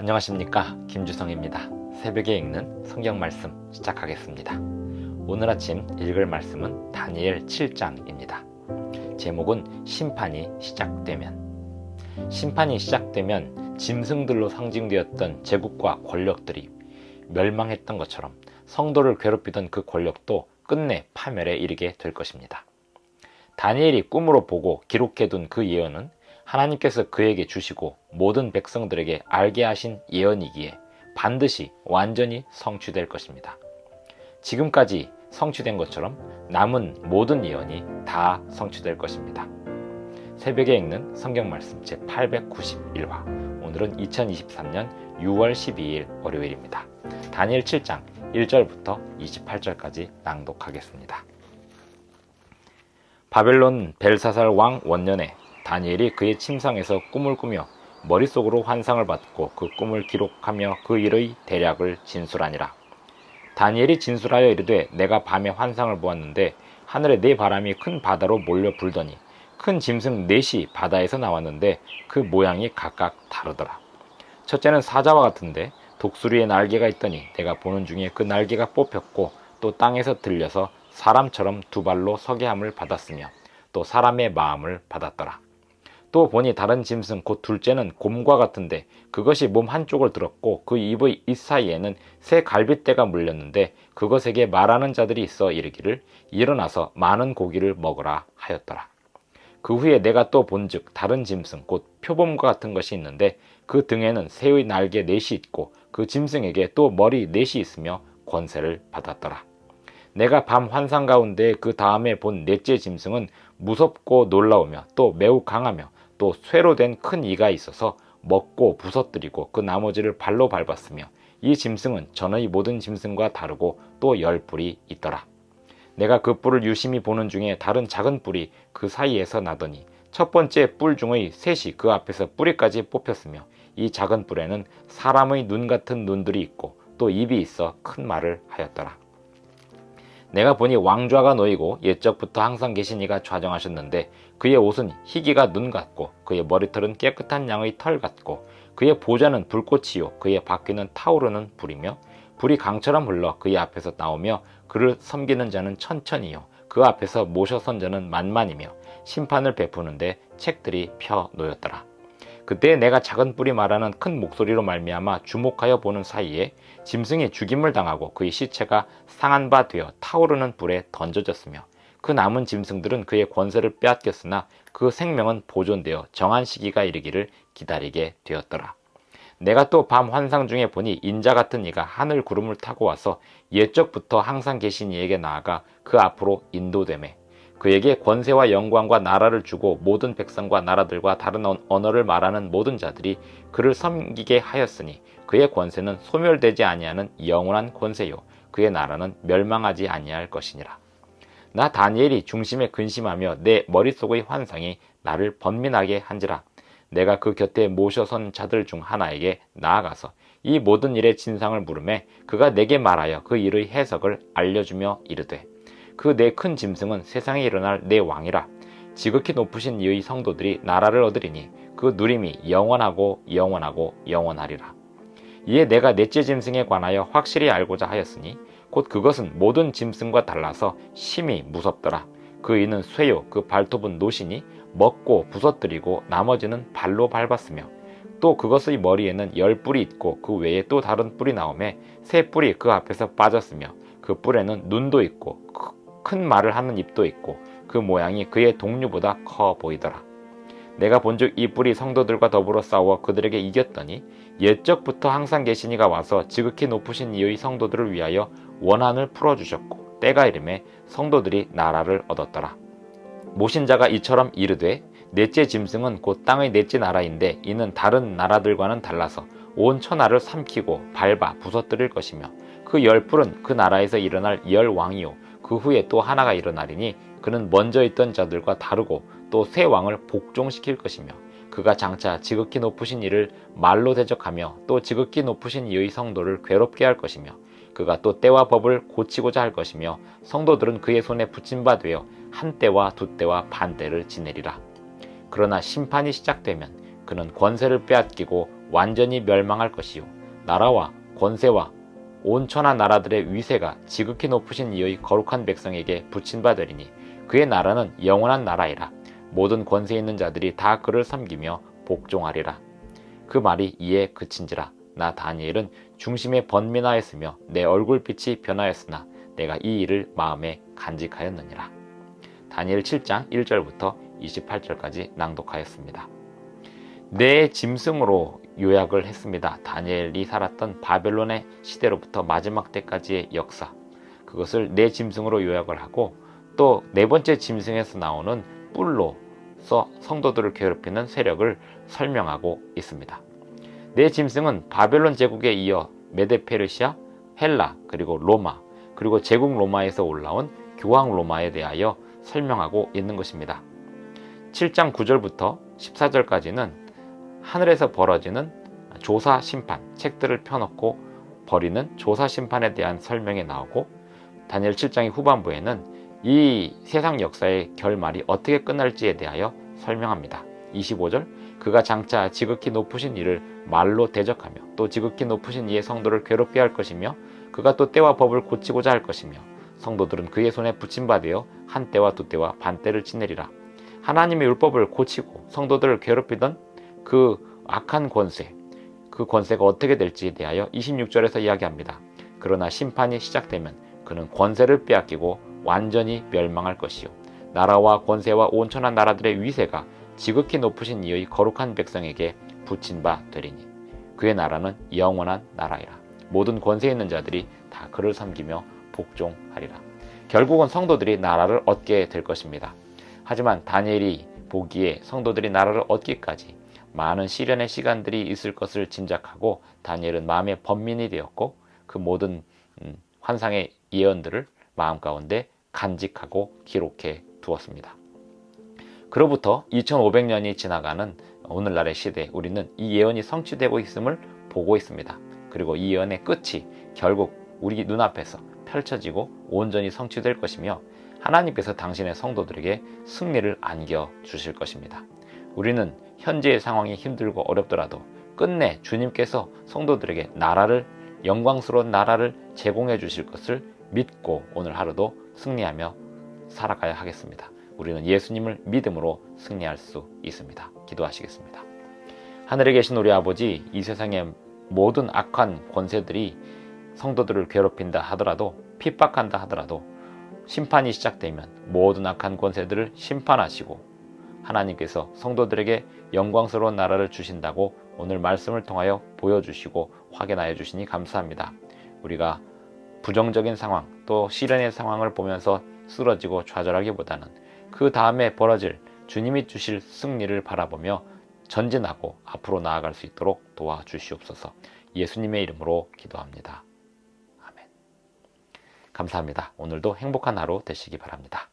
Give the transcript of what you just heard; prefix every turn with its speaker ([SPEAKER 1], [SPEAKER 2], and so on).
[SPEAKER 1] 안녕하십니까 김주성입니다. 새벽에 읽는 성경 말씀 시작하겠습니다. 오늘 아침 읽을 말씀은 다니엘 7장입니다. 제목은 심판이 시작되면 심판이 시작되면 짐승들로 상징되었던 제국과 권력들이 멸망했던 것처럼 성도를 괴롭히던 그 권력도 끝내 파멸에 이르게 될 것입니다. 다니엘이 꿈으로 보고 기록해둔 그 예언은 하나님께서 그에게 주시고 모든 백성들에게 알게 하신 예언이기에 반드시 완전히 성취될 것입니다. 지금까지 성취된 것처럼 남은 모든 예언이 다 성취될 것입니다. 새벽에 읽는 성경 말씀 제 891화. 오늘은 2023년 6월 12일 월요일입니다. 다니엘 7장 1절부터 28절까지 낭독하겠습니다. 바벨론 벨사살 왕 원년에 다니엘이 그의 침상에서 꿈을 꾸며 머릿속으로 환상을 받고 그 꿈을 기록하며 그 일의 대략을 진술하니라. 다니엘이 진술하여 이르되 내가 밤에 환상을 보았는데 하늘에 네 바람이 큰 바다로 몰려 불더니 큰 짐승 넷이 바다에서 나왔는데 그 모양이 각각 다르더라. 첫째는 사자와 같은데 독수리의 날개가 있더니 내가 보는 중에 그 날개가 뽑혔고 또 땅에서 들려서 사람처럼 두 발로 서게 함을 받았으며 또 사람의 마음을 받았더라. 또 보니 다른 짐승 곧 둘째는 곰과 같은데 그것이 몸 한쪽을 들었고 그 입의 입 사이에는 새 갈빗대가 물렸는데 그것에게 말하는 자들이 있어 이르기를 일어나서 많은 고기를 먹으라 하였더라. 그 후에 내가 또 본즉 다른 짐승 곧 표범과 같은 것이 있는데 그 등에는 새의 날개 넷이 있고 그 짐승에게 또 머리 넷이 있으며 권세를 받았더라. 내가 밤 환상 가운데 그 다음에 본 넷째 짐승은 무섭고 놀라우며 또 매우 강하며 또 쇠로 된 큰 이가 있어서 먹고 부서뜨리고 그 나머지를 발로 밟았으며 이 짐승은 전의 모든 짐승과 다르고 또 열 뿔이 있더라. 내가 그 뿔을 유심히 보는 중에 다른 작은 뿔이 그 사이에서 나더니 첫 번째 뿔 중의 셋이 그 앞에서 뿌리까지 뽑혔으며 이 작은 뿔에는 사람의 눈 같은 눈들이 있고 또 입이 있어 큰 말을 하였더라. 내가 보니 왕좌가 놓이고 옛적부터 항상 계신 이가 좌정하셨는데 그의 옷은 희기가 눈 같고 그의 머리털은 깨끗한 양의 털 같고 그의 보좌는 불꽃이요 그의 바퀴는 타오르는 불이며 불이 강처럼 흘러 그의 앞에서 나오며 그를 섬기는 자는 천천히요 그 앞에서 모셔 선 자는 만만이며 심판을 베푸는데 책들이 펴 놓였더라. 그때 내가 작은 뿔이 말하는 큰 목소리로 말미암아 주목하여 보는 사이에 짐승이 죽임을 당하고 그의 시체가 상한 바 되어 타오르는 불에 던져졌으며 그 남은 짐승들은 그의 권세를 빼앗겼으나 그 생명은 보존되어 정한 시기가 이르기를 기다리게 되었더라. 내가 또 밤 환상 중에 보니 인자 같은 이가 하늘 구름을 타고 와서 옛적부터 항상 계신 이에게 나아가 그 앞으로 인도됨에 그에게 권세와 영광과 나라를 주고 모든 백성과 나라들과 다른 언어를 말하는 모든 자들이 그를 섬기게 하였으니 그의 권세는 소멸되지 아니하는 영원한 권세요 그의 나라는 멸망하지 아니할 것이니라. 나 다니엘이 중심에 근심하며 내 머릿속의 환상이 나를 번민하게 한지라. 내가 그 곁에 모셔선 자들 중 하나에게 나아가서 이 모든 일의 진상을 물음에 그가 내게 말하여 그 일의 해석을 알려주며 이르되 그내큰 짐승은 세상에 일어날 내 왕이라 지극히 높으신 이의 성도들이 나라를 얻으리니 그 누림이 영원하고 영원하고 영원하리라. 이에 내가 넷째 짐승에 관하여 확실히 알고자 하였으니 곧 그것은 모든 짐승과 달라서 심히 무섭더라. 그 이는 쇠요 그 발톱은 노시니 먹고 부서뜨리고 나머지는 발로 밟았으며 또 그것의 머리에는 열 뿔이 있고 그 외에 또 다른 뿔이 나오매 새 뿔이 그 앞에서 빠졌으며 그 뿔에는 눈도 있고 큰 말을 하는 입도 있고 그 모양이 그의 동류보다 커 보이더라. 내가 본즉 이 뿔이 성도들과 더불어 싸워 그들에게 이겼더니 옛적부터 항상 계신 이가 와서 지극히 높으신 이의 성도들을 위하여 원한을 풀어주셨고 때가 이름에 성도들이 나라를 얻었더라. 모신 자가 이처럼 이르되 넷째 짐승은 곧 땅의 넷째 나라인데 이는 다른 나라들과는 달라서 온 천하를 삼키고 밟아 부서뜨릴 것이며 그 열뿔은 그 나라에서 일어날 열 왕이요 그 후에 또 하나가 일어나리니 그는 먼저 있던 자들과 다르고 또 새 왕을 복종시킬 것이며 그가 장차 지극히 높으신 이를 말로 대적하며 또 지극히 높으신 이의 성도를 괴롭게 할 것이며 그가 또 때와 법을 고치고자 할 것이며 성도들은 그의 손에 붙임 바 되어 한 때와 두 때와 반 때를 지내리라. 그러나 심판이 시작되면 그는 권세를 빼앗기고 완전히 멸망할 것이요 나라와 권세와 온천한 나라들의 위세가 지극히 높으신 이의 거룩한 백성에게 붙인 바 되리니 그의 나라는 영원한 나라이라. 모든 권세 있는 자들이 다 그를 섬기며 복종하리라. 그 말이 이에 그친지라. 나 다니엘은 중심에 번민하였으며 내 얼굴빛이 변하였으나 내가 이 일을 마음에 간직하였느니라. 다니엘 7장 1절부터 28절까지 낭독하였습니다. 내 짐승으로 요약을 했습니다. 다니엘이 살았던 바벨론의 시대로부터 마지막 때까지의 역사. 그것을 내 짐승으로 요약을 하고 또 네 번째 짐승에서 나오는 뿔로서 성도들을 괴롭히는 세력을 설명하고 있습니다. 내 짐승은 바벨론 제국에 이어 메데페르시아, 헬라, 그리고 로마, 그리고 제국 로마에서 올라온 교황 로마에 대하여 설명하고 있는 것입니다. 7장 9절부터 14절까지는 하늘에서 벌어지는 조사 심판, 책들을 펴놓고 버리는 조사 심판에 대한 설명이 나오고 다니엘 7장의 후반부에는 이 세상 역사의 결말이 어떻게 끝날지에 대하여 설명합니다. 25절 그가 장차 지극히 높으신 이를 말로 대적하며 또 지극히 높으신 이의 성도를 괴롭게 할 것이며 그가 또 때와 법을 고치고자 할 것이며 성도들은 그의 손에 붙임바 되어 한 때와 두 때와 반 때를 지내리라. 하나님의 율법을 고치고 성도들을 괴롭히던 그 악한 권세, 그 권세가 어떻게 될지에 대하여 26절에서 이야기합니다. 그러나 심판이 시작되면 그는 권세를 빼앗기고 완전히 멸망할 것이요. 나라와 권세와 온천한 나라들의 위세가 지극히 높으신 이의 거룩한 백성에게 붙인 바 되리니 그의 나라는 영원한 나라이라. 모든 권세 있는 자들이 다 그를 섬기며 복종하리라. 결국은 성도들이 나라를 얻게 될 것입니다. 하지만 다니엘이 보기에 성도들이 나라를 얻기까지 많은 시련의 시간들이 있을 것을 짐작하고 다니엘은 마음의 번민이 되었고 그 모든 음, 환상의 예언들을 마음 가운데 간직하고 기록해 두었습니다. 그로부터 2500년이 지나가는 오늘날의 시대 우리는 이 예언이 성취되고 있음을 보고 있습니다. 그리고 이 예언의 끝이 결국 우리 눈앞에서 펼쳐지고 온전히 성취될 것이며 하나님께서 당신의 성도들에게 승리를 안겨 주실 것입니다. 우리는 현재의 상황이 힘들고 어렵더라도 끝내 주님께서 성도들에게 나라를 영광스러운 나라를 제공해 주실 것을 믿고 오늘 하루도 승리하며 살아가야 하겠습니다. 우리는 예수님을 믿음으로 승리할 수 있습니다. 기도하시겠습니다. 하늘에 계신 우리 아버지, 이 세상의 모든 악한 권세들이 성도들을 괴롭힌다 하더라도 핍박한다 하더라도 심판이 시작되면 모든 악한 권세들을 심판하시고 하나님께서 성도들에게 영광스러운 나라를 주신다고 오늘 말씀을 통하여 보여주시고 확인하여 주시니 감사합니다. 우리가 부정적인 상황 또 시련의 상황을 보면서 쓰러지고 좌절하기보다는 그 다음에 벌어질 주님이 주실 승리를 바라보며 전진하고 앞으로 나아갈 수 있도록 도와주시옵소서 예수님의 이름으로 기도합니다. 아멘. 감사합니다. 오늘도 행복한 하루 되시기 바랍니다.